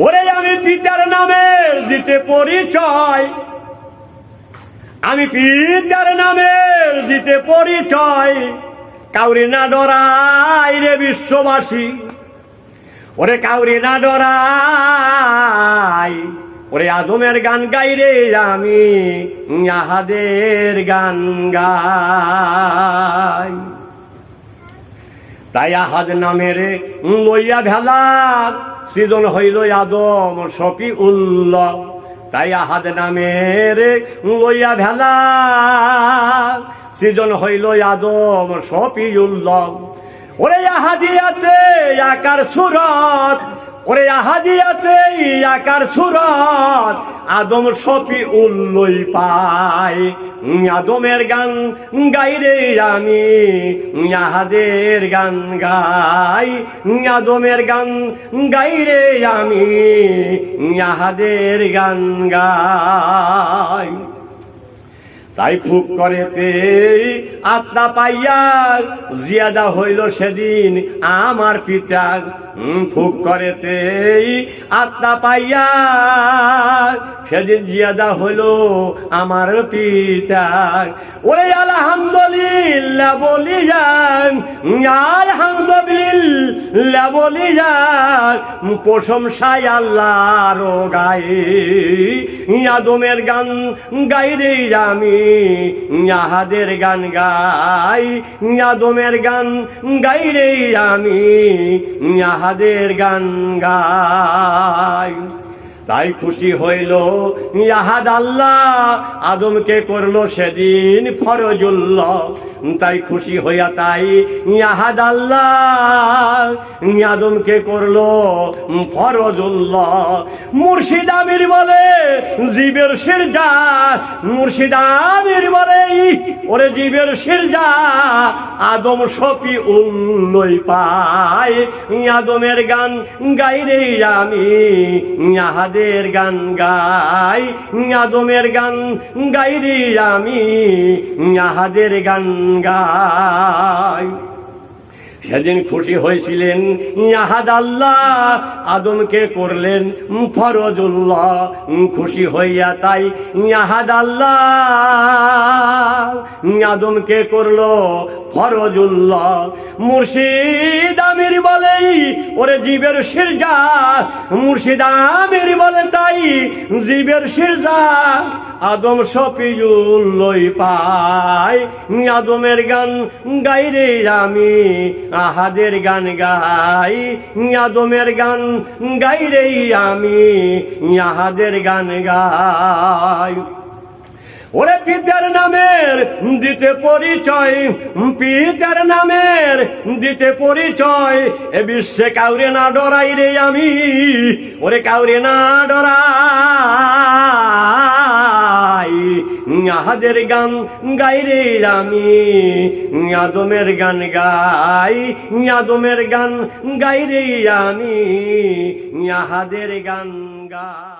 ওরে আমি পিতার নামে দিতে পরিচয়। আমি পিতার নামে দিতে পরিচয়। কাউরি না ডরাই রে বিশ্ববাসী। ওরে কাউরি না ডরাই। ওরে আদমের গান গাই রে আমি আহাদের গান গাই। তাই আহাদ নামের লইয়া ভেলা। সৃজন হইল আদম সপি উল্ল তাই আহাদ নামের লইয়া ভেলা। সৃজন হইল আদম সপি উল্ল ওরে আহাদিয়াতে, আকার সুরত ওরে আহাদিয়াতে আকার সুরত, আদম সপি উল্লই পায় আদমের গান গাই রে আমি আহাদের গান গাই। আদমের গান গাই রে আমি আহাদের গান গাই। তাই ফুক করেতে আত্মা পাইয়া জিয়াদা হইল সেদিন আমার পিতা। ফুক করেতে আত্মা পাইয়া সেদিন জিয়াদা হইল আমার পিতা। ওরে আলহামদুলিল্লাহ বলি যান আলহামদুলিল্লাহ বলি যান প্রশংসায় আল্লাহর গায়ে আদমের গান গাই রে আমি আহাদের গান গাই। আদমের গান গাই রে আমি আহাদের গান গাই। তাই খুশি হইল। ইয়াহাদ আল্লাহ আদমকে করল সেদিন ফরজুল্ল তাই খুশি হইয়া তাই ইয়াহাদ আল্লাহ আদমকে করল ফরজুল্লাহ। মুর্শিদ আমির বলে, জীবের সিরজা মুর্শিদ আমির বলে ওরে জীবের সিরজা আদম সপি উল্লই পায়। আদমের গান গাই রে আমি আহাদের গান গাই। আদমের গান গাই রে আমি আহাদের গান গাই। সেদিন খুশি হয়েছিলেন। ইয়াহাদ আল্লাহ, আদমকে করলেন। ফরজুল্লাহ খুশি হইয়া তাই ইয়াহাদ আল্লাহ আদমকে করল। ফরজুল্লাহ। মুর্শিদ আমির বলে, ওরে জীবের সিরজা মুর্শিদ আমির বলে, তাই জীবের আদম সপিজুল্লই পায় আদমের গান গাই রে আমি, আহাদের গান গাই। আদমের গান গাই রে আমি আহাদের গান গাই। ওরে পিতার নামের দিতে পরিচয়, পিতার নামের দিতে পরিচয়। এ বিশ্বে কাউরে না ডরাই রে আমি, ওরে কাউরে না ডরাই। আহাদের গান গাই রে আমি আদমের গান গাই আদমের গান গাই রে আমি আহাদের গান গাই।